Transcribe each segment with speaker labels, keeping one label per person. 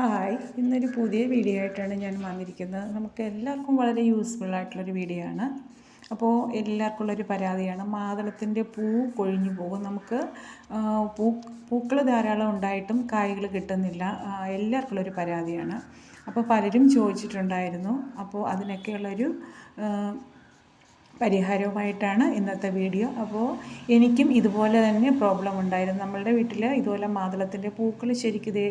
Speaker 1: Hi ഇന്നൊരു പുതിയ video ആയിട്ടാണ് ഞാൻ വന്നിരിക്കുന്നത്. നമുക്ക് എല്ലാവർക്കും വളരെ യൂസ്ഫുൾ ആയിട്ടുള്ളൊരു വീഡിയോ ആണ്. അപ്പോൾ എല്ലാവർക്കും ഉള്ളൊരു പരാതിയാണ്. മാതളത്തിന്റെ പൂ കൊഴിഞ്ഞു പോകും. നമുക്ക് പൂ പൂക്കൾ ധാരാളം ഉണ്ടായിട്ടും കായ്കൾ കിട്ടുന്നില്ല. എല്ലാവർക്കും ഉള്ളൊരു പരാതിയാണ്. അപ്പോൾ പലരും ചോദിച്ചിട്ടുണ്ടായിരുന്നു. അപ്പോൾ അതിനൊക്കെയുള്ളൊരു പരിഹാരവുമായിട്ടാണ് ഇന്നത്തെ വീഡിയോ. അപ്പോൾ എനിക്കും ഇതുപോലെ തന്നെ പ്രോബ്ലം ഉണ്ടായിരുന്നു. നമ്മളുടെ വീട്ടിൽ ഇതുപോലെ മാതളത്തിന്റെ പൂക്കൾ ശരിക്കും ഇതേ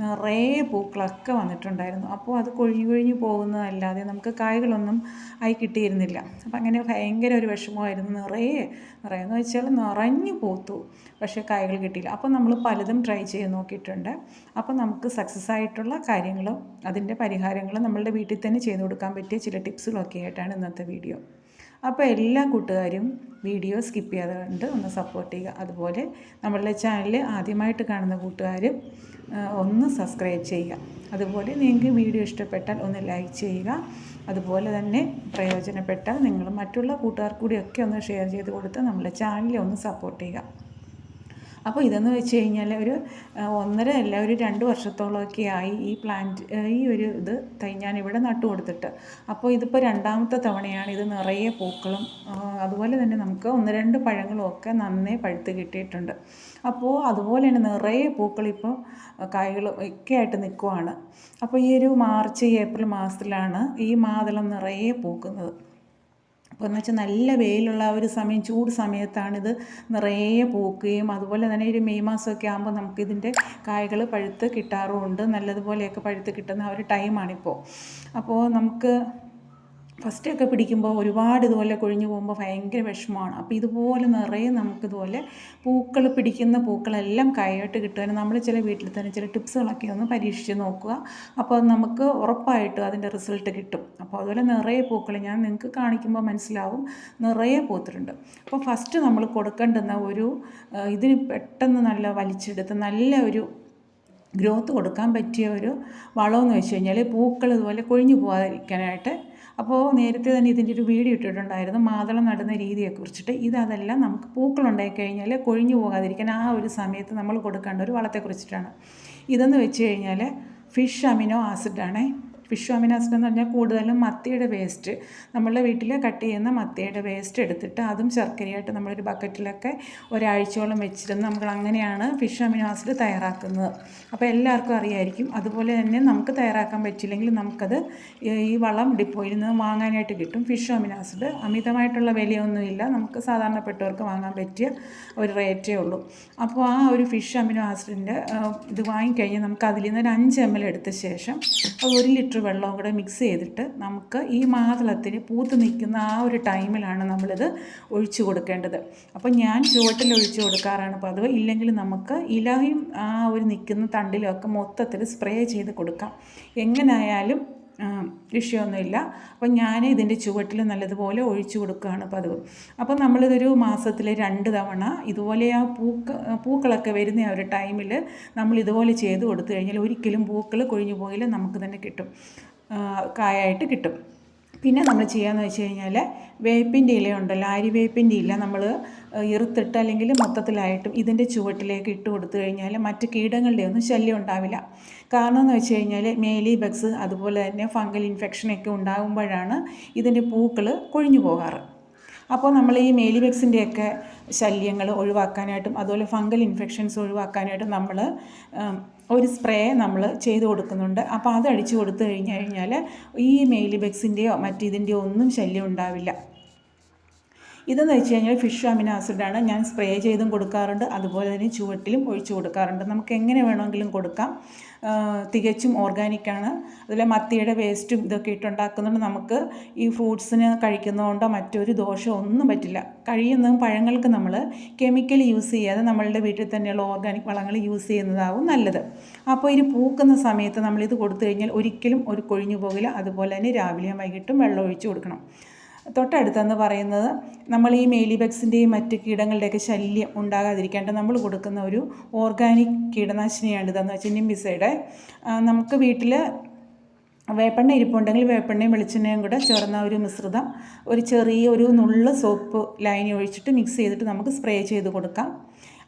Speaker 1: നിറയെ പൂക്കളൊക്കെ വന്നിട്ടുണ്ടായിരുന്നു. അപ്പോൾ അത് കൊഴിഞ്ഞു കൊഴിഞ്ഞു പോകുന്നതല്ലാതെ നമുക്ക് കായ്കളൊന്നും ആയി കിട്ടിയിരുന്നില്ല. അപ്പോൾ അങ്ങനെ ഭയങ്കര ഒരു വിഷമമായിരുന്നു. നിറയെ നിറയെന്ന് വെച്ചാൽ നിറഞ്ഞു പൂത്തു. പക്ഷേ കായ്കൾ കിട്ടിയില്ല. അപ്പോൾ നമ്മൾ പലതും ട്രൈ ചെയ്ത് നോക്കിയിട്ടുണ്ട്. അപ്പോൾ നമുക്ക് സക്സസ് ആയിട്ടുള്ള കാര്യങ്ങളും അതിന്റെ പരിഹാരങ്ങളും നമ്മളുടെ വീട്ടിൽ തന്നെ ചെയ്തു കൊടുക്കാൻ പറ്റിയ ചില ടിപ്സുകളൊക്കെ ആയിട്ടാണ് ഇന്നത്തെ വീഡിയോ. അപ്പോൾ എല്ലാ കൂട്ടുകാരും വീഡിയോ സ്കിപ്പ് ചെയ്യാതെ കണ്ട് ഒന്ന് സപ്പോർട്ട് ചെയ്യുക. അതുപോലെ നമ്മളുടെ ചാനൽ ആദ്യമായിട്ട് കാണുന്ന കൂട്ടുകാരും ഒന്ന് സബ്സ്ക്രൈബ് ചെയ്യുക. അതുപോലെ നിങ്ങൾക്ക് വീഡിയോ ഇഷ്ടപ്പെട്ടാൽ ഒന്ന് ലൈക്ക് ചെയ്യുക. അതുപോലെ തന്നെ പ്രയോജനപ്പെട്ടാൽ നിങ്ങൾ മറ്റുള്ള കൂട്ടുകാർക്ക് കൂടിയൊക്കെ ഒന്ന് ഷെയർ ചെയ്ത് കൊടുത്ത് നമ്മളെ ചാനലിൽ ഒന്ന് സപ്പോർട്ട് ചെയ്യുക. അപ്പോൾ ഇതെന്ന് വെച്ച് കഴിഞ്ഞാൽ ഒരു ഒന്നര അല്ല ഒരു രണ്ട് വർഷത്തോളമൊക്കെ ആയി ഈ പ്ലാന്റ് ഈ ഒരു ഇത് തൈ ഞാൻ ഇവിടെ നട്ടു കൊടുത്തിട്ട്. അപ്പോൾ ഇതിപ്പോൾ രണ്ടാമത്തെ തവണയാണ് ഇത് നിറയെ പൂക്കളും അതുപോലെ തന്നെ നമുക്ക് ഒന്ന് രണ്ട് പഴങ്ങളും ഒക്കെ നന്നേ പഴുത്ത് കിട്ടിയിട്ടുണ്ട്. അപ്പോൾ അതുപോലെ തന്നെ നിറയെ പൂക്കളിപ്പോൾ കായ്കളും ഒക്കെ ആയിട്ട് നിൽക്കുവാണ് അപ്പോൾ ഈ ഒരു മാർച്ച് ഏപ്രിൽ മാസത്തിലാണ് ഈ മാതളം നിറയെ പൂക്കുന്നത്. അപ്പോൾ എന്ന് വെച്ചാൽ നല്ല വെയിലുള്ള ഒരു സമയം ചൂട് സമയത്താണിത് നിറയെ പൂക്കുകയും അതുപോലെ തന്നെ ഒരു മെയ് മാസമൊക്കെ ആകുമ്പോൾ നമുക്കിതിന്റെ കായ്കൾ പഴുത്ത് കിട്ടാറുമുണ്ട്. നല്ലതുപോലെയൊക്കെ പഴുത്ത് കിട്ടുന്ന ആ ഒരു ടൈമാണിപ്പോൾ അപ്പോൾ നമുക്ക് ഫസ്റ്റൊക്കെ പിടിക്കുമ്പോൾ ഒരുപാട് ഇതുപോലെ കൊഴിഞ്ഞു പോകുമ്പോൾ ഭയങ്കര വിഷമമാണ്. അപ്പോൾ ഇതുപോലെ നിറയെ നമുക്കിതുപോലെ പൂക്കൾ പിടിക്കുന്ന പൂക്കളെല്ലാം കൈയായിട്ട് കിട്ടുവാൻ നമ്മൾ ചില വീട്ടിൽ തന്നെ ചില ടിപ്സുകളൊക്കെ ഒന്ന് പരീക്ഷിച്ച് നോക്കുക. അപ്പോൾ നമുക്ക് ഉറപ്പായിട്ടും അതിന്റെ റിസൾട്ട് കിട്ടും. അപ്പോൾ അതുപോലെ നിറയെ പൂക്കൾ ഞാൻ നിങ്ങൾക്ക് കാണിക്കുമ്പോൾ മനസ്സിലാവും. നിറയെ പൂത്തിട്ടുണ്ട്. അപ്പോൾ ഫസ്റ്റ് നമ്മൾ കൊടുക്കേണ്ടുന്ന ഒരു ഇതിന് പെട്ടെന്ന് നല്ല വലിച്ചെടുത്ത് നല്ല ഒരു ഗ്രോത്ത് കൊടുക്കാൻ പറ്റിയ ഒരു വളമെന്ന് വെച്ച് കഴിഞ്ഞാൽ പൂക്കൾ ഇതുപോലെ കൊഴിഞ്ഞു പോകാതിരിക്കാനായിട്ട് അപ്പോൾ നേരത്തെ തന്നെ ഇതിന്റെ ഒരു വീഡിയോ ഇട്ടിട്ടുണ്ടായിരുന്നു. മാതളം നടുന്ന രീതിയെ കുറിച്ചിട്ട്. ഇതതെല്ലാം നമുക്ക് പൂക്കളുണ്ടായി കഴിഞ്ഞാൽ കൊഴിഞ്ഞു പോകാതിരിക്കാൻ ആ ഒരു സമയത്ത് നമ്മൾ കൊടുക്കേണ്ട ഒരു വളത്തെക്കുറിച്ചിട്ടാണ് ഇതെന്ന് വെച്ച് കഴിഞ്ഞാൽ ഫിഷ് അമിനോ ആസിഡാണ്. ഫിഷ് അമിനോ ആസിഡ് എന്ന് പറഞ്ഞാൽ കൂടുതലും മത്തിയുടെ വേസ്റ്റ്. നമ്മളുടെ വീട്ടിൽ കട്ട് ചെയ്യുന്ന മത്തിയുടെ വേസ്റ്റ് എടുത്തിട്ട് അതും ശർക്കരയായിട്ട് നമ്മളൊരു ബക്കറ്റിലൊക്കെ ഒരാഴ്ചയോളം വെച്ചിരുന്ന് നമ്മൾ അങ്ങനെയാണ് ഫിഷ് അമിനോ ആസിഡ് തയ്യാറാക്കുന്നത്. അപ്പോൾ എല്ലാവർക്കും അറിയായിരിക്കും. അതുപോലെ തന്നെ നമുക്ക് തയ്യാറാക്കാൻ പറ്റില്ലെങ്കിൽ നമുക്കത് ഈ വളം ഡിപ്പോയിൽ നിന്ന് വാങ്ങാനായിട്ട് കിട്ടും. ഫിഷ് അമിനാസിഡ് അമിതമായിട്ടുള്ള വിലയൊന്നുമില്ല. നമുക്ക് സാധാരണപ്പെട്ടവർക്ക് വാങ്ങാൻ പറ്റിയ ഒരു റേറ്റേ ഉള്ളൂ. അപ്പോൾ ആ ഒരു ഫിഷ് അമിനോ ആസിഡിന്റെ ഇത് വാങ്ങിക്കഴിഞ്ഞാൽ നമുക്ക് അതിൽ നിന്ന് ഒരു അഞ്ച് എം എൽ എടുത്ത ശേഷം ഒരു ലിറ്റർ വെള്ളവും കൂടെ മിക്സ് ചെയ്തിട്ട് നമുക്ക് ഈ മാതളത്തിന് പൂത്ത് നിൽക്കുന്ന ആ ഒരു ടൈമിലാണ് നമ്മളിത് ഒഴിച്ചു കൊടുക്കേണ്ടത്. അപ്പോൾ ഞാൻ ചുവട്ടിൽ ഒഴിച്ചു കൊടുക്കാറാണ് പതിവ്. ഇല്ലെങ്കിൽ നമുക്ക് ഇലയും ആ ഒരു നിൽക്കുന്ന തണ്ടിലും ഒക്കെ മൊത്തത്തിൽ സ്പ്രേ ചെയ്ത് കൊടുക്കാം. എങ്ങനെയായാലും വിഷയമൊന്നുമില്ല. അപ്പം ഞാൻ ഇതിന്റെ ചുവട്ടിൽ നല്ലതുപോലെ ഒഴിച്ചു കൊടുക്കുകയാണ് പതിവ്. അപ്പം നമ്മളിതൊരു മാസത്തിൽ രണ്ട് തവണ ഇതുപോലെ ആ പൂക്ക പൂക്കളൊക്കെ വരുന്ന ആ ഒരു ടൈമിൽ നമ്മൾ ഇതുപോലെ ചെയ്ത് കൊടുത്തു കഴിഞ്ഞാൽ ഒരിക്കലും പൂക്കൾ കൊഴിഞ്ഞു പോയില്ല നമുക്ക് തന്നെ കിട്ടും. കായായിട്ട് കിട്ടും. പിന്നെ നമ്മൾ ചെയ്യാന്ന് വെച്ച് കഴിഞ്ഞാൽ വേപ്പിന്റെ ഇല ഉണ്ടല്ലോ വേപ്പിന്റെ ഇല നമ്മൾ ഇറുത്തിട്ട് അല്ലെങ്കിൽ മൊത്തത്തിലായിട്ടും ഇതിന്റെ ചുവട്ടിലേക്ക് ഇട്ട് കൊടുത്തു കഴിഞ്ഞാൽ മറ്റ് കീടങ്ങളുടെ ഒന്നും ശല്യം ഉണ്ടാവില്ല. കാരണം എന്ന് വെച്ച് കഴിഞ്ഞാൽ മേലി ബഗ്സ് അതുപോലെ തന്നെ ഫംഗൽ ഇൻഫെക്ഷനൊക്കെ ഉണ്ടാകുമ്പോഴാണ് ഇതിന്റെ പൂക്കൾ കൊഴിഞ്ഞു പോകാറ്. അപ്പോൾ നമ്മൾ ഈ മേലിബെക്സിന്റെയൊക്കെ ശല്യങ്ങൾ ഒഴിവാക്കാനായിട്ടും അതുപോലെ ഫംഗൽ ഇൻഫെക്ഷൻസ് ഒഴിവാക്കാനായിട്ടും നമ്മൾ ഒരു സ്പ്രേ നമ്മൾ ചെയ്ത് കൊടുക്കുന്നുണ്ട്. അപ്പോൾ അത് അടിച്ചു കൊടുത്തു കഴിഞ്ഞു കഴിഞ്ഞാൽ ഈ മെയിലിബെക്സിന്റെയോ മറ്റിതിന്റെയോ ഒന്നും ശല്യം ഉണ്ടാവില്ല. ഇതെന്ന് വെച്ച് കഴിഞ്ഞാൽ ഫിഷ് അമിനോ ആസിഡാണ് ഞാൻ സ്പ്രേ ചെയ്തും കൊടുക്കാറുണ്ട്. അതുപോലെ തന്നെ ചുവട്ടിലും ഒഴിച്ചു കൊടുക്കാറുണ്ട്. നമുക്ക് എങ്ങനെ വേണമെങ്കിലും കൊടുക്കാം. തികച്ചും ഓർഗാനിക്കാണ് അതുപോലെ മത്തിയുടെ വേസ്റ്റും ഇതൊക്കെ ഇട്ടുണ്ടാക്കുന്നുണ്ട് നമുക്ക് ഈ ഫ്രൂട്ട്സിന് കഴിക്കുന്നതുകൊണ്ടോ മറ്റൊരു ദോഷമോ ഒന്നും പറ്റില്ല. കഴിയുന്നതും പഴങ്ങൾക്ക് നമ്മൾ കെമിക്കൽ യൂസ് ചെയ്യാതെ നമ്മളുടെ വീട്ടിൽ തന്നെയുള്ള ഓർഗാനിക് വളങ്ങൾ യൂസ് ചെയ്യുന്നതാവും നല്ലത്. അപ്പോൾ ഇത് പൂക്കുന്ന സമയത്ത് നമ്മളിത് കൊടുത്തു കഴിഞ്ഞാൽ ഒരിക്കലും ഒരു കൊഴിഞ്ഞു പോകില്ല. അതുപോലെ തന്നെ രാവിലെയും വൈകിട്ടും വെള്ളം ഒഴിച്ചു കൊടുക്കണം. തൊട്ടടുത്തെന്ന് പറയുന്നത് നമ്മൾ ഈ മേലിബഗ്സിന്റെയും മറ്റ് കീടങ്ങളുടെയൊക്കെ ശല്യം ഉണ്ടാകാതിരിക്കാണ്ട് നമ്മൾ കൊടുക്കുന്ന ഒരു ഓർഗാനിക് കീടനാശിനിയാണ് ഇതെന്ന് വെച്ചാൽ നിംബിസൈഡ്. നമുക്ക് വീട്ടിൽ വേപ്പെണ്ണ ഇരിപ്പുണ്ടെങ്കിൽ വേപ്പെണ്ണയും വെളിച്ചെണ്ണയും കൂടെ ചേർന്ന ഒരു മിശ്രിതം ഒരു ചെറിയ ഒരു നുള്ള സോപ്പ് ലൈനി ഒഴിച്ചിട്ട് മിക്സ് ചെയ്തിട്ട് നമുക്ക് സ്പ്രേ ചെയ്ത് കൊടുക്കാം.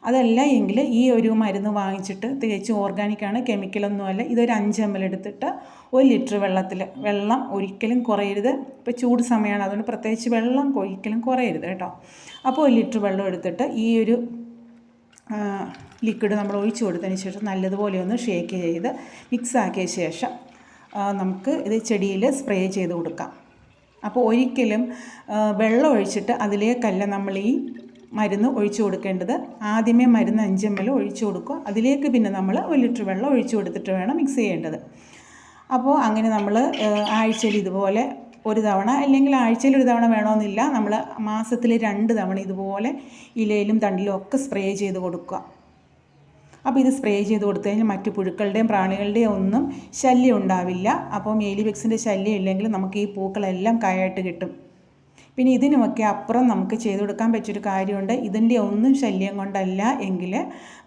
Speaker 1: അതല്ല എങ്കിൽ ഈ ഒരു മരുന്ന് വാങ്ങിച്ചിട്ട് തികച്ചും ഓർഗാനിക്കാണ് കെമിക്കലൊന്നുമല്ല ഇതൊരു അഞ്ച് എം എൽ എടുത്തിട്ട് ഒരു ലിറ്റർ വെള്ളത്തിൽ വെള്ളം ഒരിക്കലും കുറയരുത്. ഇപ്പോൾ ചൂട് സമയമാണ് അതുകൊണ്ട് പ്രത്യേകിച്ച് വെള്ളം ഒരിക്കലും കുറയരുത് കേട്ടോ. അപ്പോൾ ഒരു ലിറ്റർ വെള്ളം എടുത്തിട്ട് ഈ ഒരു ലിക്വിഡ് നമ്മൾ ഒഴിച്ചു കൊടുത്തതിന് ശേഷം നല്ലതുപോലെ ഒന്ന് ഷേക്ക് ചെയ്ത് മിക്സ് ആക്കിയ ശേഷം നമുക്ക് ഇത് ചെടിയിൽ സ്പ്രേ ചെയ്ത് കൊടുക്കാം. അപ്പോൾ ഒരിക്കലും വെള്ളം ഒഴിച്ചിട്ട് അതിലേക്കല്ല നമ്മൾ ഈ മരുന്ന് ഒഴിച്ചു കൊടുക്കേണ്ടത്. ആദ്യമേ മരുന്ന് അഞ്ച് എം എൽ ഒഴിച്ചു കൊടുക്കുക. അതിലേക്ക് പിന്നെ നമ്മൾ ഒരു ലിറ്റർ വെള്ളം ഒഴിച്ചു കൊടുത്തിട്ട് വേണം മിക്സ് ചെയ്യേണ്ടത്. അപ്പോൾ അങ്ങനെ നമ്മൾ ആഴ്ചയിൽ ഇതുപോലെ ഒരു തവണ അല്ലെങ്കിൽ ആഴ്ചയിൽ ഒരു തവണ വേണമെന്നില്ല നമ്മൾ മാസത്തിൽ രണ്ട് തവണ ഇതുപോലെ ഇലയിലും തണ്ടിലും ഒക്കെ സ്പ്രേ ചെയ്ത് കൊടുക്കുക. അപ്പോൾ ഇത് സ്പ്രേ ചെയ്ത് കൊടുത്തു കഴിഞ്ഞാൽ മറ്റു പുഴുക്കളുടെയും പ്രാണികളുടെയും ഒന്നും ശല്യം ഉണ്ടാവില്ല. അപ്പോൾ മേലിബെക്സിന്റെ ശല്യം ഇല്ലെങ്കിൽ നമുക്ക് ഈ പൂക്കളെല്ലാം കായായിട്ട് കിട്ടും. പിന്നെ ഇതിനുമൊക്കെ അപ്പുറം നമുക്ക് ചെയ്തു കൊടുക്കാൻ പറ്റിയൊരു കാര്യമുണ്ട്. ഇതിന്റെ ഒന്നും ശല്യം കൊണ്ടല്ല എങ്കിൽ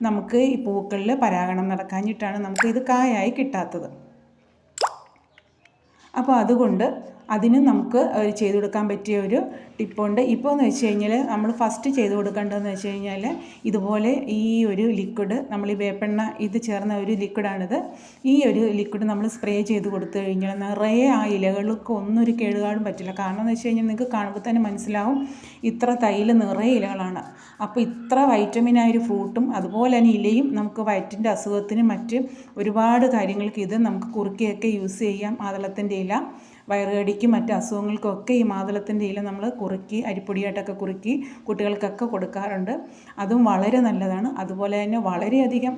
Speaker 1: നമുക്ക് ഈ പൂക്കളിൽ പരാഗണം നടക്കാഞ്ഞിട്ടാണ് നമുക്ക് ഇത് കായായി കിട്ടാത്തത്. അപ്പോൾ അതുകൊണ്ട് അതിന് നമുക്ക് ചെയ്തു കൊടുക്കാൻ പറ്റിയ ഒരു ടിപ്പുണ്ട്. ഇപ്പോൾ എന്ന് വെച്ച് കഴിഞ്ഞാൽ നമ്മൾ ഫസ്റ്റ് ചെയ്ത് കൊടുക്കേണ്ടതെന്ന് വെച്ച് കഴിഞ്ഞാൽ ഇതുപോലെ ഈ ഒരു ലിക്വിഡ് നമ്മൾ ഈ വേപ്പെണ്ണ ഇത് ചേർന്ന ഒരു ലിക്വിഡാണിത് ഈ ഒരു ലിക്വിഡ് നമ്മൾ സ്പ്രേ ചെയ്ത് കൊടുത്തു കഴിഞ്ഞാൽ നിറയെ ആ ഇലകൾക്ക് ഒന്നൊരു കേടുകാടും പറ്റില്ല. കാരണം എന്ന് വെച്ച് കഴിഞ്ഞാൽ നിങ്ങൾക്ക് കാണുമ്പോൾ തന്നെ മനസ്സിലാവും ഇത്ര തൈൽ നിറയെ ഇലകളാണ്. അപ്പോൾ ഇത്ര വൈറ്റമിനായ ഒരു ഫ്രൂട്ടും അതുപോലെ തന്നെ ഇലയും നമുക്ക് വയറ്റിന്റെ അസുഖത്തിനും മറ്റ് ഒരുപാട് കാര്യങ്ങൾക്ക് ഇത് നമുക്ക് കുറുക്കിയൊക്കെ യൂസ് ചെയ്യാം. മാതളത്തിന്റെ ഇല. വയറുകടിക്കും മറ്റ് അസുഖങ്ങൾക്കൊക്കെ ഈ മാതളത്തിന്റെ ഇല നമ്മൾ കുറുക്കി അരിപ്പൊടിയായിട്ടൊക്കെ കുറുക്കി കുട്ടികൾക്കൊക്കെ കൊടുക്കാറുണ്ട്. അതും വളരെ നല്ലതാണ്. അതുപോലെ തന്നെ വളരെയധികം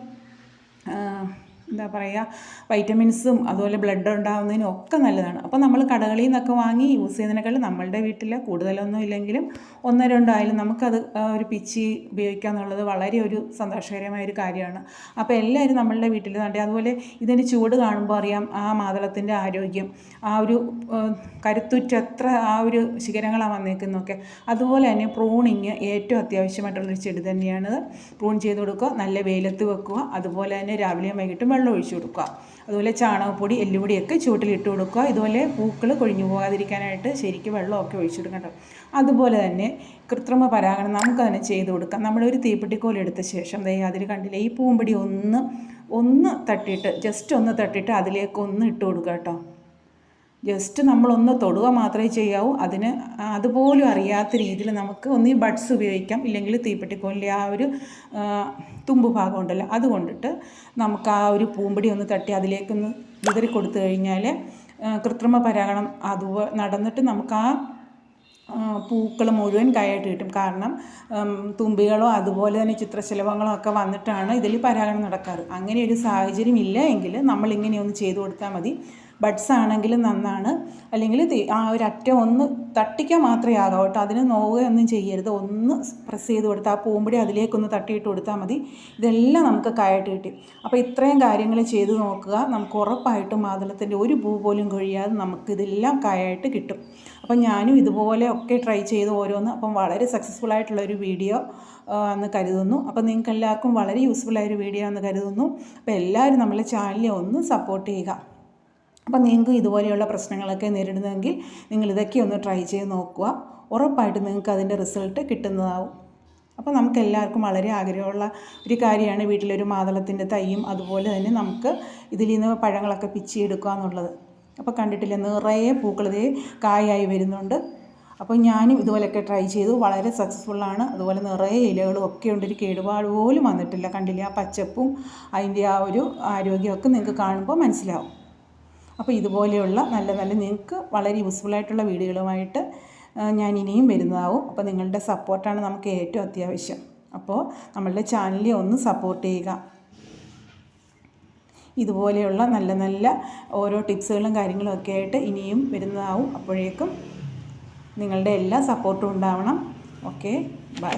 Speaker 1: എന്താ പറയുക വൈറ്റമിൻസും അതുപോലെ ബ്ലഡ് ഉണ്ടാകുന്നതിനും ഒക്കെ നല്ലതാണ്. അപ്പോൾ നമ്മൾ കടകളിൽ നിന്നൊക്കെ വാങ്ങി യൂസ് ചെയ്യുന്നതിനേക്കാളും നമ്മളുടെ വീട്ടിൽ കൂടുതലൊന്നും ഇല്ലെങ്കിലും ഒന്നോ രണ്ടോ ആയാലും നമുക്കത് ഒരു പിച്ചി ഉപയോഗിക്കുക എന്നുള്ളത് വളരെ ഒരു സന്തോഷകരമായ ഒരു കാര്യമാണ്. അപ്പോൾ എല്ലാവരും നമ്മളുടെ വീട്ടിൽ നണ്ടേ അതുപോലെ ഇതിന്റെ ചൂട് കാണുമ്പോൾ അറിയാം ആ മാതളത്തിന്റെ ആരോഗ്യം ആ ഒരു കരുത്തുറ്റെത്ര ആ ഒരു ശിഖരങ്ങളാണ് വന്നേക്കുന്നതൊക്കെ. അതുപോലെ തന്നെ പ്രൂണിങ് ഏറ്റവും അത്യാവശ്യമായിട്ടുള്ളൊരു ചെടി തന്നെയാണ് പ്രൂൺ ചെയ്ത് കൊടുക്കുക നല്ല വെയിലത്ത് വെക്കുക അതുപോലെ തന്നെ രാവിലെയും വൈകിട്ടും വെള്ളം ഒഴിച്ചു കൊടുക്കുക. അതുപോലെ ചാണകപ്പൊടി എല്ലുപൊടിയൊക്കെ ചുവട്ടിലിട്ട് കൊടുക്കുക. ഇതുപോലെ പൂക്കൾ കൊഴിഞ്ഞു പോകാതിരിക്കാനായിട്ട് ശരിക്കും വെള്ളമൊക്കെ ഒഴിച്ചു കൊടുക്കണം അതുപോലെ തന്നെ കൃത്രിമ പരാഗണം നമുക്ക് തന്നെ ചെയ്ത് കൊടുക്കാം. നമ്മളൊരു തീപ്പെട്ടിക്കോലെടുത്ത ശേഷം ദൈ അതിൽ കണ്ടില്ലേ ഈ പൂമ്പടി ഒന്ന് ഒന്ന് തട്ടിയിട്ട് ജസ്റ്റ് ഒന്ന് തട്ടിയിട്ട് അതിലേക്ക് ഒന്ന് ഇട്ട് കൊടുക്കുക കേട്ടോ. ജസ്റ്റ് നമ്മളൊന്ന് തൊടുക മാത്രമേ ചെയ്യാവൂ. അതിന് അതുപോലും അറിയാത്ത രീതിയിൽ നമുക്ക് ഒന്നീ ബഡ്സ് ഉപയോഗിക്കാം. ഇല്ലെങ്കിൽ തീപ്പെട്ടിക്കോലിന്റെ ആ ഒരു തുമ്പ് ഭാഗം ഉണ്ടല്ലോ അതുകൊണ്ടിട്ട് നമുക്ക് ആ ഒരു പൂമ്പടി ഒന്ന് തട്ടി അതിലേക്കൊന്ന് വിതറി കൊടുത്തു കഴിഞ്ഞാൽ കൃത്രിമ പരാഗണം അത് നടന്നിട്ട് നമുക്ക് ആ പൂക്കൾ മുഴുവൻ കായായിട്ട് കിട്ടും. കാരണം തുമ്പികളോ അതുപോലെ തന്നെ ചിത്രശലഭങ്ങളോ ഒക്കെ വന്നിട്ടാണ് ഇതിൽ പരാഗണം നടക്കാറ്. അങ്ങനെ ഒരു സാഹചര്യം ഇല്ല എങ്കിൽ നമ്മളിങ്ങനെയൊന്ന് ചെയ്തു കൊടുത്താൽ മതി. ബഡ്സ് ആണെങ്കിലും നന്നാണ്. അല്ലെങ്കിൽ ആ ഒരു അറ്റം ഒന്ന് തട്ടിക്കാൻ മാത്രമേ ആകാവൂ കേട്ടോ. അതിന് നോവുകയൊന്നും ചെയ്യരുത്. ഒന്ന് പ്രസ് ചെയ്ത് കൊടുത്താൽ ആ പൂമ്പടി അതിലേക്കൊന്ന് തട്ടിയിട്ട് കൊടുത്താൽ മതി. ഇതെല്ലാം നമുക്ക് കയറ്റി കിട്ടി. അപ്പോൾ ഇത്രയും കാര്യങ്ങൾ ചെയ്ത് നോക്കുക. നമുക്ക് ഉറപ്പായിട്ടും മാതളത്തിന്റെ ഒരു പൂ പോലും കൊഴിയാതെ നമുക്കിതെല്ലാം കായായിട്ട് കിട്ടും. അപ്പം ഞാനും ഇതുപോലെ ഒക്കെ ട്രൈ ചെയ്ത് ഓരോന്ന് അപ്പം വളരെ സക്സസ്ഫുൾ ആയിട്ടുള്ള ഒരു വീഡിയോ എന്ന് കരുതുന്നു. അപ്പം നിങ്ങൾക്ക് എല്ലാവർക്കും വളരെ യൂസ്ഫുൾ ആയൊരു വീഡിയോ എന്ന് കരുതുന്നു. അപ്പോൾ എല്ലാവരും നമ്മളെ ചാനലിനെ ഒന്ന് സപ്പോർട്ട് ചെയ്യുക. അപ്പം നിങ്ങൾക്ക് ഇതുപോലെയുള്ള പ്രശ്നങ്ങളൊക്കെ നേരിടുന്നെങ്കിൽ നിങ്ങൾ ഇതൊക്കെ ഒന്ന് ട്രൈ ചെയ്ത് നോക്കുക. ഉറപ്പായിട്ട് നിങ്ങൾക്ക് അതിന്റെ റിസൾട്ട് കിട്ടുന്നതാവും. അപ്പോൾ നമുക്ക് എല്ലാവർക്കും വളരെ ആഗ്രഹമുള്ള ഒരു കാര്യമാണ് വീട്ടിലൊരു മാതളത്തിന്റെ തൈയും അതുപോലെ തന്നെ നമുക്ക് ഇതിൽ നിന്ന് പഴങ്ങളൊക്കെ പിച്ചിയെടുക്കുക എന്നുള്ളത്. അപ്പോൾ കണ്ടിട്ടില്ല നിറയെ പൂക്കൾ ഇതേ കായായി വരുന്നുണ്ട്. അപ്പോൾ ഞാനും ഇതുപോലെയൊക്കെ ട്രൈ ചെയ്തു. വളരെ സക്സസ്ഫുള്ളാണ് അതുപോലെ നിറയെ ഇലകളും ഒക്കെ ഉണ്ട്. ഒരു കേടുപാട് പോലും വന്നിട്ടില്ല. കണ്ടില്ല ആ പച്ചപ്പും അതിന്റെ ആ ഒരു ആരോഗ്യമൊക്കെ നിങ്ങൾക്ക് കാണുമ്പോൾ മനസ്സിലാവും. അപ്പോൾ ഇതുപോലെയുള്ള നല്ല നല്ല നിങ്ങൾക്ക് വളരെ യൂസ്ഫുള്ളായിട്ടുള്ള വീഡിയോകളുമായിട്ട് ഞാൻ ഇനിയും വരുന്നതാവും. അപ്പോൾ നിങ്ങളുടെ സപ്പോർട്ടാണ് നമുക്ക് ഏറ്റവും അത്യാവശ്യം. അപ്പോൾ നമ്മളുടെ ചാനലിൽ ഒന്ന് സപ്പോർട്ട് ചെയ്യുക. ഇതുപോലെയുള്ള നല്ല നല്ല ഓരോ ടിപ്സുകളും കാര്യങ്ങളും ഒക്കെ ആയിട്ട് ഇനിയും വരുന്നതാവും. അപ്പോഴേക്കും നിങ്ങളുടെ എല്ലാ സപ്പോർട്ടും ഉണ്ടാവണം. Okay bye